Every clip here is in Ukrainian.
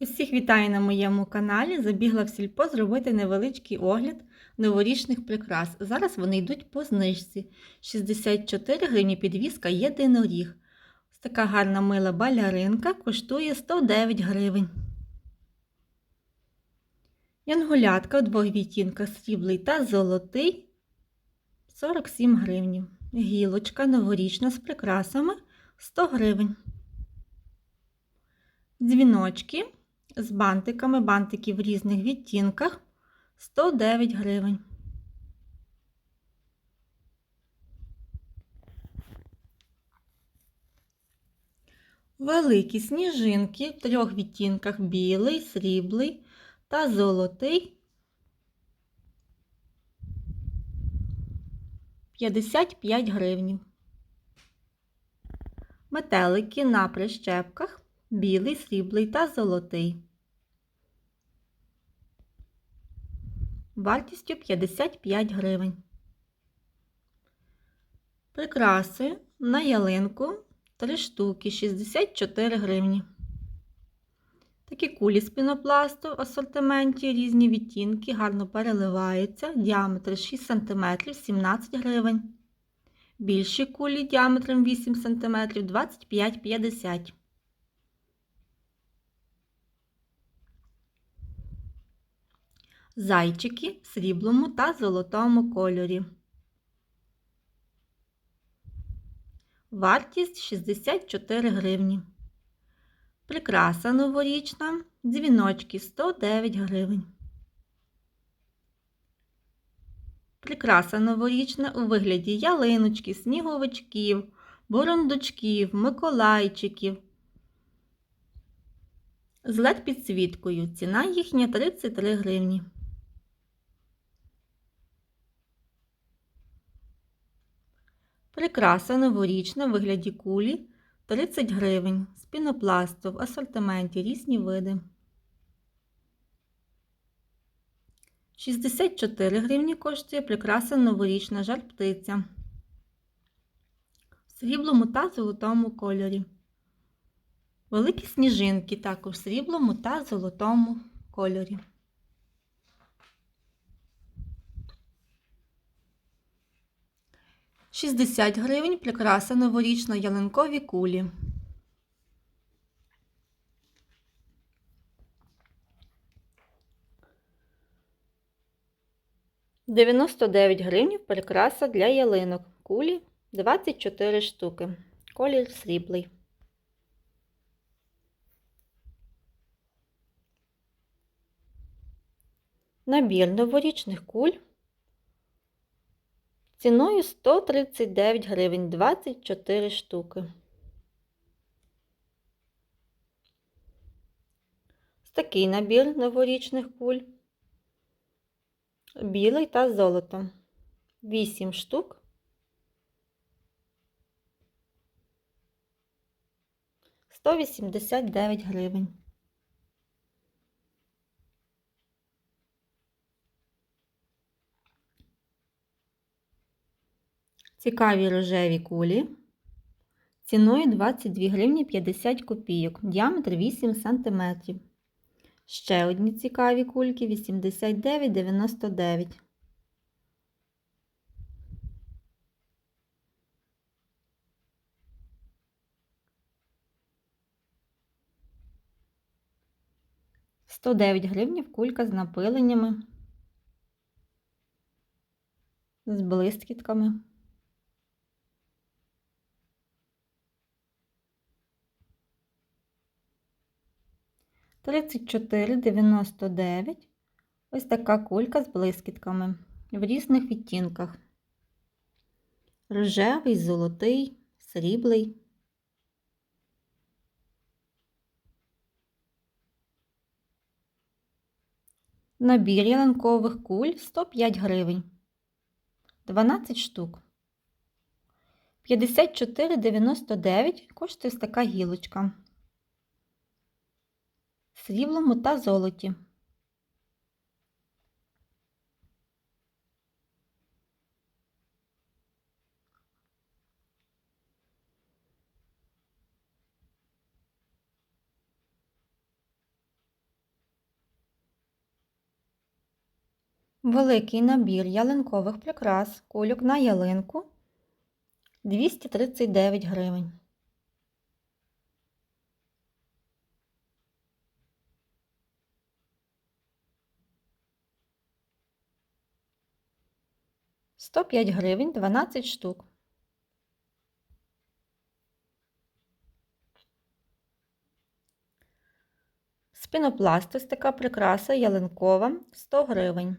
Усіх вітаю на моєму каналі. Забігла в сільпо зробити невеличкий огляд новорічних прикрас. Зараз вони йдуть по знижці. 64 гривні підвіска єдиноріг. Ось така гарна мила баляринка коштує 109 гривень. Янгулятка у двох відтінках сріблий та золотий 47 гривень. Гілочка новорічна з прикрасами 100 гривень. Дзвіночки з бантиками, бантики в різних відтінках 109 гривень. Великі сніжинки в трьох відтінках білий, сріблий та золотий 55 гривень. Метелики на прищепках білий, сріблий та золотий. Вартістю 55 гривень. Прикраси на ялинку 3 штуки 64 гривні. Такі кулі з пінопласту в асортименті, різні відтінки, гарно переливаються. Діаметр 6 см 17 гривень. Більші кулі діаметром 8 см 25,50 Зайчики в сріблому та золотому кольорі. Вартість 64 гривні. Прикраса новорічна, дзвіночки 109 гривень. Прикраса новорічна у вигляді ялиночки, сніговичків, бурундучків, миколайчиків. З led підсвіткою. Ціна їхня 33 гривні. Прикраса новорічна в вигляді кулі 30 гривень. З пінопласту в асортименті різні види. 64 гривні коштує прикраса новорічна жар птиця. В сріблому та золотому кольорі. Великі сніжинки також в сріблому та золотому кольорі. 60 гривень прикраса новорічна ялинкові кулі. Дев'яносто дев'ять гривень прикраса для ялинок. Кулі 24 штуки. Колір сріблий. Набір новорічних куль ціною 139 гривень 24 штуки. Ось такий набір новорічних куль. Білий та золото. 8 штук. Сто вісімдесят дев'ять гривень. Цікаві рожеві кулі. Ціною 22 гривні 50 копійок, діаметр 8 см. Ще одні цікаві кульки 89,99. Сто дев'ять гривнів кулька з напиленнями, з блискітками. 34,99. Ось така кулька з блискітками в різних відтінках. Рожевий, золотий, сріблий. Набір ялинкових куль 105 гривень. 12 штук. 54,99 коштує така гілочка сріблому та золоті. Великий набір ялинкових прикрас кульок на ялинку 239 гривень. Сто п'ять гривень 12 штук. З ось така прикраса ялинкова 100 гривень.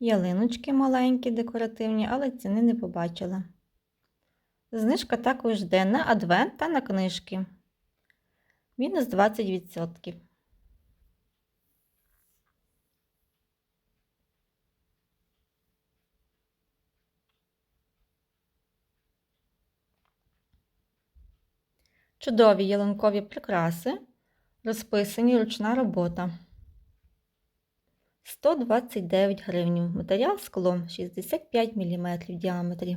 Ялиночки маленькі, декоративні, але ціни не побачила. Знижка також йде на адвент та на книжки. Мінус 20%. Чудові ялинкові прикраси, розписані ручна робота. 129 гривень. Матеріал скло 65 мм в діаметрі.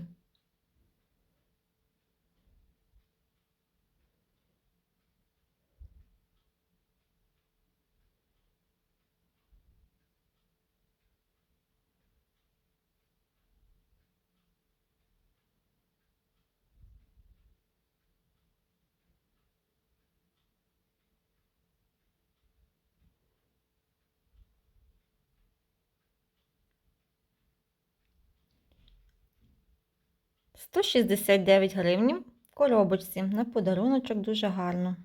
Сто шістдесят дев'ять гривень в коробочці на подаруночок дуже гарно.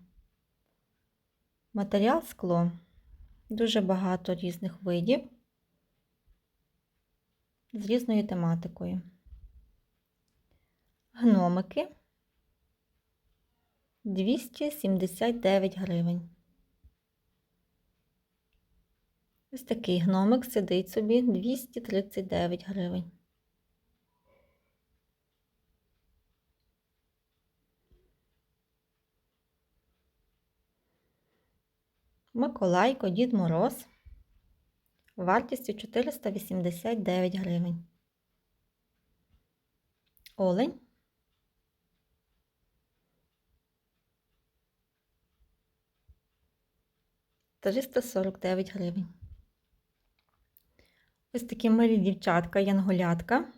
Матеріал скло. Дуже багато різних видів з різною тематикою. Гномики 279 гривень. Ось такий гномик сидить собі 239 гривень. Миколайко, Дід Мороз вартістю 489 гривень. Олень. Сорок дев'ять гривень. Ось такі милі дівчатка, янголятка.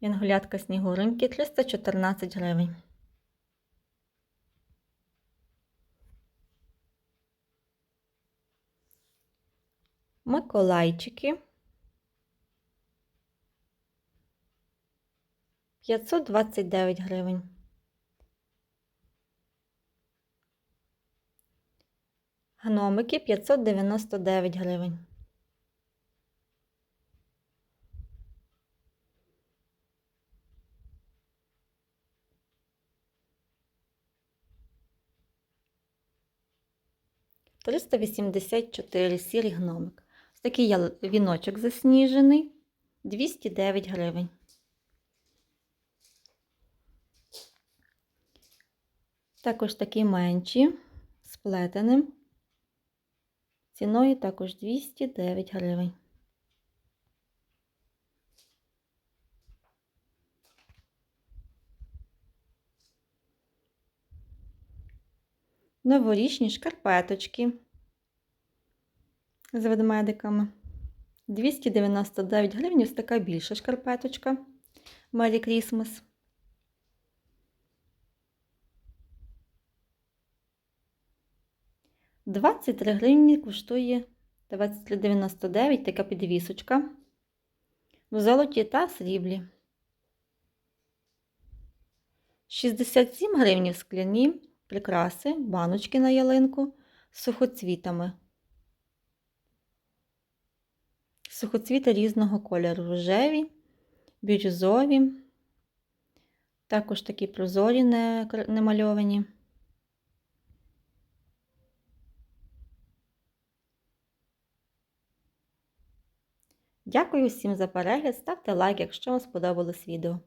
Янголятка снігуринки 314 гривень. Миколайчики. 529 гривень. Гномики 599 гривень. Триста вісімдесят чотири сірий гномик. Ось такий віночок засніжений 209 гривень. Також такі менші з. Ціною також 209 гривень. Новорічні шкарпеточки з ведмедиками. 299 гривень ось така більша шкарпеточка Merry Christmas. Двадцять три гривні коштує 23,99 така підвісочка в золоті та сріблі. 67 гривень скляні прикраси, баночки на ялинку з сухоцвітами. Сухоцвіти різного кольору рожеві, бірюзові, також такі прозорі немальовані. Дякую всім за перегляд, ставте лайк, якщо вам сподобалось відео.